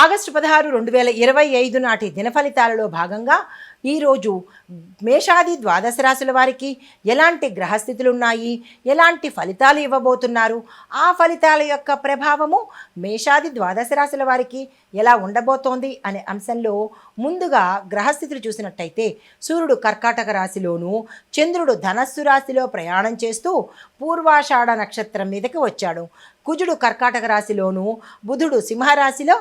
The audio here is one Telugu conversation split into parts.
ఆగస్టు పదహారు రెండు వేల ఇరవై ఐదు నాటి దినఫలితాలలో భాగంగా ఈరోజు మేషాది ద్వాదశ రాశుల వారికి ఎలాంటి గ్రహస్థితులు ఉన్నాయి ఎలాంటి ఫలితాలు ఇవ్వబోతున్నారు? ఆ ఫలితాల యొక్క ప్రభావము మేషాది ద్వాదశ రాశుల వారికి ఎలా ఉండబోతోంది అనే అంశంలో ముందుగా గ్రహస్థితులు చూసినట్టయితే సూర్యుడు కర్కాటక రాశిలోను చంద్రుడు ధనస్సు రాశిలో ప్రయాణం చేస్తూ పూర్వాషాఢ నక్షత్రం మీదకి వచ్చాడు. కుజుడు కర్కాటక రాశిలోను బుధుడు సింహరాశిలో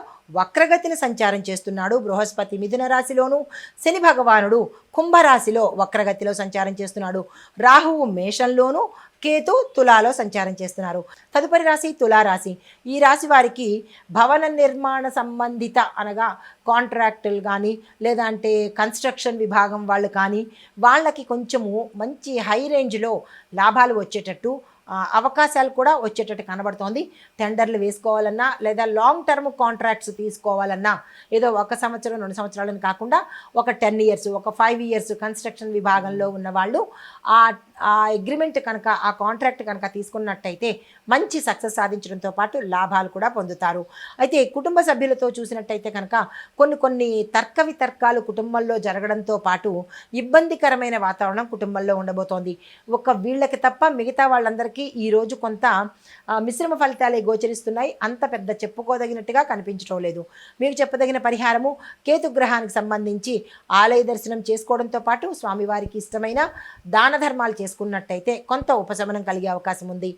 వక్రగతిని సంచారం చేస్తున్నాడు. బృహస్పతి మిథున రాశిలోను శని భగవానుడు కుంభరాశిలో వక్రగతిలో సంచారం చేస్తున్నాడు. రాహువు మేషంలోను కేతు తులాలో సంచారం చేస్తున్నారు. తదుపరి రాశి తులారాశి. ఈ రాశి వారికి భవన నిర్మాణ సంబంధిత అనగా కాంట్రాక్టులు కానీ లేదంటే కన్స్ట్రక్షన్ విభాగం వాళ్ళు కానీ వాళ్ళకి కొంచెము మంచి హై రేంజ్లో లాభాలు వచ్చేటట్టు అవకాశాలు కూడా వచ్చేటట్టు కనబడుతోంది. టెండర్లు వేసుకోవాలన్నా లేదా లాంగ్ టర్మ్ కాంట్రాక్ట్స్ తీసుకోవాలన్నా ఏదో ఒక సంవత్సరం రెండు సంవత్సరాలని కాకుండా ఒక టెన్ ఇయర్స్ ఒక ఫైవ్ ఇయర్స్ కన్స్ట్రక్షన్ విభాగంలో ఉన్న వాళ్ళు ఆ ఆ అగ్రిమెంట్ కనుక ఆ కాంట్రాక్ట్ కనుక తీసుకున్నట్టయితే మంచి సక్సెస్ సాధించడంతో పాటు లాభాలు కూడా పొందుతారు. అయితే కుటుంబ సభ్యులతో చూసినట్టయితే కనుక కొన్ని కొన్ని తర్క వితర్కాలు కుటుంబంలో జరగడంతో పాటు ఇబ్బందికరమైన వాతావరణం కుటుంబంలో ఉండబోతోంది. ఒక వీళ్ళకి తప్ప మిగతా వాళ్ళందరికీ ఈరోజు కొంత మిశ్రమ ఫలితాలే గోచరిస్తున్నాయి. అంత పెద్ద చెప్పుకోదగినట్టుగా కనిపించడం లేదు. మీకు చెప్పదగిన పరిహారము కేతుగ్రహానికి సంబంధించి ఆలయ దర్శనం చేసుకోవడంతో పాటు స్వామివారికి ఇష్టమైన దాన ధర్మాలు చేసుకున్నట్టయితే కొంత ఉపశమనం కలిగే అవకాశం ఉంది.